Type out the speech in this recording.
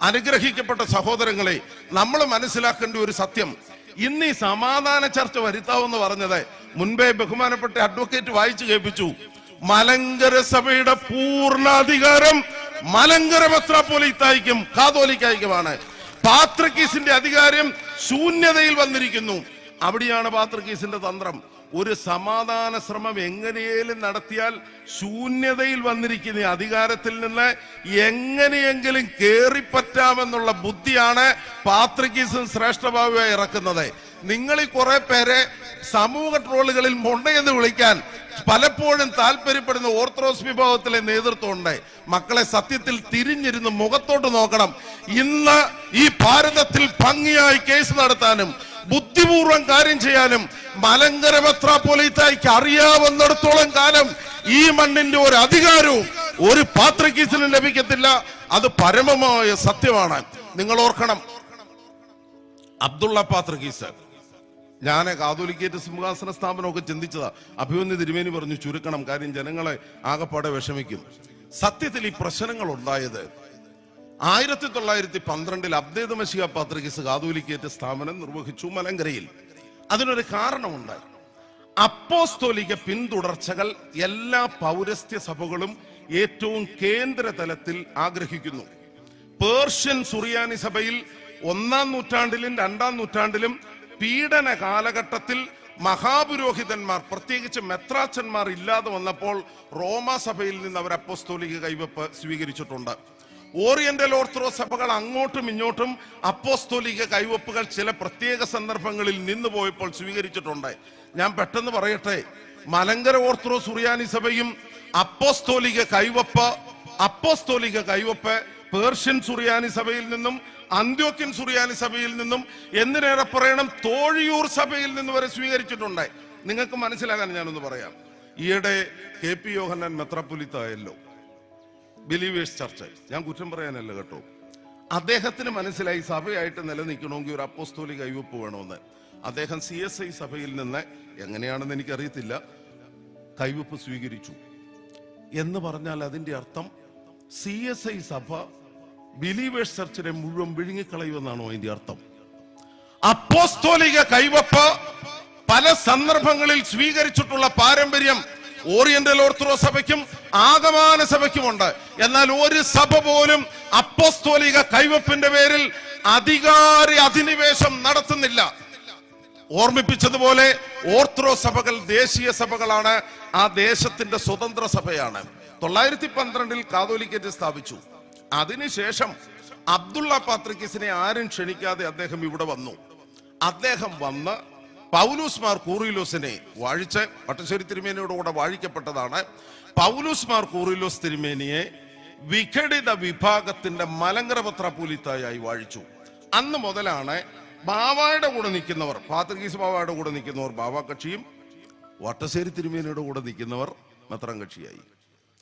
അനുഗ്രഹിക്കപ്പെട്ട സഹോദരങ്ങളെ നമ്മൾ മനസ്സിലാക്കേണ്ട ഒരു സത്യം. ഇന്ന് ഈ സമാധാന ചർച്ച വരുത്താവെന്ന് പറഞ്ഞത് മുൻപേ ബഹുമാനപ്പെട്ട അഡ്വക്കേറ്റ് വായിച്ചു കേൾപ്പിച്ചു. മലങ്കര സഭയുടെ പൂർണാധികാരം മലങ്കര മെത്രാപ്പോലിത്തായിക്കും കാതോലിക്കായിക്കുമാണ്. പാത്രക്കീസിന്റെ അധികാരം ശൂന്യതയിൽ വന്നിരിക്കുന്നു. അവിടെയാണ് പാത്രക്കീസിന്റെ തന്ത്രം. ഒരു സമാധാന ശ്രമം എങ്ങനെയെങ്കിലും നടത്തിയാൽ ശൂന്യതയിൽ വന്നിരിക്കുന്ന അധികാരത്തിൽ നിന്ന് എങ്ങനെയെങ്കിലും കേറിപ്പറ്റാമെന്നുള്ള ബുദ്ധിയാണ് പാത്രികീസും ശ്രേഷ്ഠഭാവിയായി ഇറക്കുന്നത്. നിങ്ങളിൽ കുറെ പേരെ സമൂഹ ട്രോളുകളിൽ മൊണ്ടയെന്ന് വിളിക്കാൻ പലപ്പോഴും താല്പര്യപ്പെടുന്ന ഓർത്തഡോക്സ് വിഭാഗത്തിലെ നേതൃത്വം ഉണ്ട് മക്കളെ സത്യത്തിൽ തിരിഞ്ഞിരുന്ന് മുഖത്തോട്ട് നോക്കണം. ഇന്ന് ഈ ഭാരതത്തിൽ ഭംഗിയായി കേസ് നടത്താനും ബുദ്ധിപൂർവം കാര്യം ചെയ്യാനും മലങ്കര മെത്രാപ്പൊലീത്തായിക്ക് അറിയാവുന്നിടത്തോളം കാലം ഈ മണ്ണിന്റെ ഒരു അധികാരവും ഒരു പാത്രക്കീസിനും ലഭിക്കത്തില്ല. അത് പരമമായ സത്യമാണ്. നിങ്ങൾ ഓർക്കണം. അബ്ദുള്ള പാത്രക്കീസ്. ഞാൻ കാതോലിക്കേറ്റ് സിംഹാസന സ്ഥാപനമൊക്കെ ചിന്തിച്ചതാ. അഭിമന്യ തിരുമേനി പറഞ്ഞു ചുരുക്കണം കാര്യം ജനങ്ങളെ ആകപ്പാടെ വിഷമിക്കും. സത്യത്തിൽ ഈ പ്രശ്നങ്ങൾ ഉണ്ടായത് ആയിരത്തി തൊള്ളായിരത്തി പന്ത്രണ്ടിൽ അബ്ദേദ് മഷിക പാത്രക്കീസ് കാതോലിക്കേറ്റ് സ്ഥാപനം നിർവഹിച്ചു മലങ്കരയിൽ. അതിനൊരു കാരണമുണ്ട്. അപ്പോസ്തോലിക പിന്തുടർച്ചകൾ എല്ലാ പൗരസ്ത്യ സഭകളും ഏറ്റവും കേന്ദ്ര തലത്തിൽ ആഗ്രഹിക്കുന്നു. പേർഷ്യൻ സുറിയാനി സഭയിൽ ഒന്നാം നൂറ്റാണ്ടിലും രണ്ടാം നൂറ്റാണ്ടിലും പീഡന കാലഘട്ടത്തിൽ മഹാപുരോഹിതന്മാർ പ്രത്യേകിച്ച് മെത്രാച്ചന്മാർ ഇല്ലാതെ വന്നപ്പോൾ റോമ സഭയിൽ നിന്ന് അവർ അപ്പോസ്തോലിക കൈവപ്പ് സ്വീകരിച്ചിട്ടുണ്ട്. ഓറിയന്റൽ ഓർത്തഡോക്സ് സഭകൾ അങ്ങോട്ടും ഇങ്ങോട്ടും അപ്പോസ്തോലിക കൈവപ്പുകൾ ചില പ്രത്യേക സന്ദർഭങ്ങളിൽ നിന്ന് പോയപ്പോൾ സ്വീകരിച്ചിട്ടുണ്ട്. ഞാൻ പെട്ടെന്ന് പറയട്ടെ മലങ്കര ഓർത്തഡോക്സ് സുറിയാനി സഭയും അപ്പോസ്തോലിക കൈവപ്പ് അപ്പോസ്തോലിക കൈവപ്പ് പേർഷ്യൻ സുറിയാനി സഭയിൽ നിന്നും അന്ത്യോക്യൻ സുറിയാനി സഭയിൽ നിന്നും എന്തിനേറെ പറയണം തോഴിയൂർ സഭയിൽ നിന്ന് വരെ സ്വീകരിച്ചിട്ടുണ്ട്. നിങ്ങൾക്ക് മനസ്സിലാകാൻ ഞാനൊന്ന് പറയാം. ഈയിടെ K P Yohannan മെത്രാപ്പൊലിത്തായല്ലോ. Believers church. ഞാൻ കുറ്റം പറയാനല്ല കേട്ടോ. അദ്ദേഹത്തിന് മനസ്സിലായി സഭയായിട്ട് നിലനിൽക്കണമെങ്കിൽ ഒരു അപ്പോസ്തോലി കൈവപ്പ് വേണമെന്ന്. അദ്ദേഹം സി എസ് ഐ സഭയിൽ നിന്ന് എങ്ങനെയാണെന്ന് എനിക്കറിയത്തില്ല. കൈവപ്പ് സ്വീകരിച്ചു. എന്ന് പറഞ്ഞാൽ അതിന്റെ അർത്ഥം സി എസ് ഐ സഭ ബിലീവേഴ്സ് ചർച്ചിനെ മുഴുവൻ വിഴുങ്ങിക്കളയുമെന്നാണോ അതിന്റെ അർത്ഥം? അപ്പോസ്തോലിക കൈവപ്പ് പല സന്ദർഭങ്ങളിൽ സ്വീകരിച്ചിട്ടുള്ള പാരമ്പര്യം ഓറിയന്റൽ ഓർത്തഡോക്സ് സഭയ്ക്കും ആഗമാന സഭയ്ക്കുമുണ്ട് എന്നാൽ ഒരു സഭ പോലും അപ്പോസ്തോലിക കൈവപ്പിന്റെ പേരിൽ അധികാരി അധിനിവേശം നടത്തുന്നില്ല. ഓർമ്മിപ്പിച്ചതുപോലെ ഓർത്തഡോക്സ് സഭകൾ ദേശീയ സഭകളാണ് ആ ദേശത്തിന്റെ സ്വതന്ത്ര സഭയാണ്. തൊള്ളായിരത്തി പന്ത്രണ്ടിൽ കാതോലിക്കറ്റ് സ്ഥാപിച്ചു. അതിനുശേഷം അബ്ദുള്ള പാത്രിക്കിസിനെ ആരും ക്ഷണിക്കാതെ അദ്ദേഹം ഇവിടെ വന്നു. അദ്ദേഹം വന്ന് പൗലൂസ് മാർ കൂറിലോസിനെ വാഴിച്ച് തിരുമേനിയോട് കൂടെ വാഴിക്കപ്പെട്ടതാണ്. പൗലൂസ് മാർ കൂറിലോസ് തിരുമേനിയെ വിഘടിത വിഭാഗത്തിന്റെ മലങ്കര പത്രപൂലിത്തായി വാഴിച്ചു. അന്ന് മുതലാണ് ബാവായുടെ കൂടെ നിൽക്കുന്നവർ പാത്രികീസ് ബാവായുടെ കൂടെ നിൽക്കുന്നവർ ബാവ കക്ഷിയും വട്ടശ്ശേരി തിരുമേനിയുടെ കൂടെ നിൽക്കുന്നവർ മത്രം കക്ഷിയായി.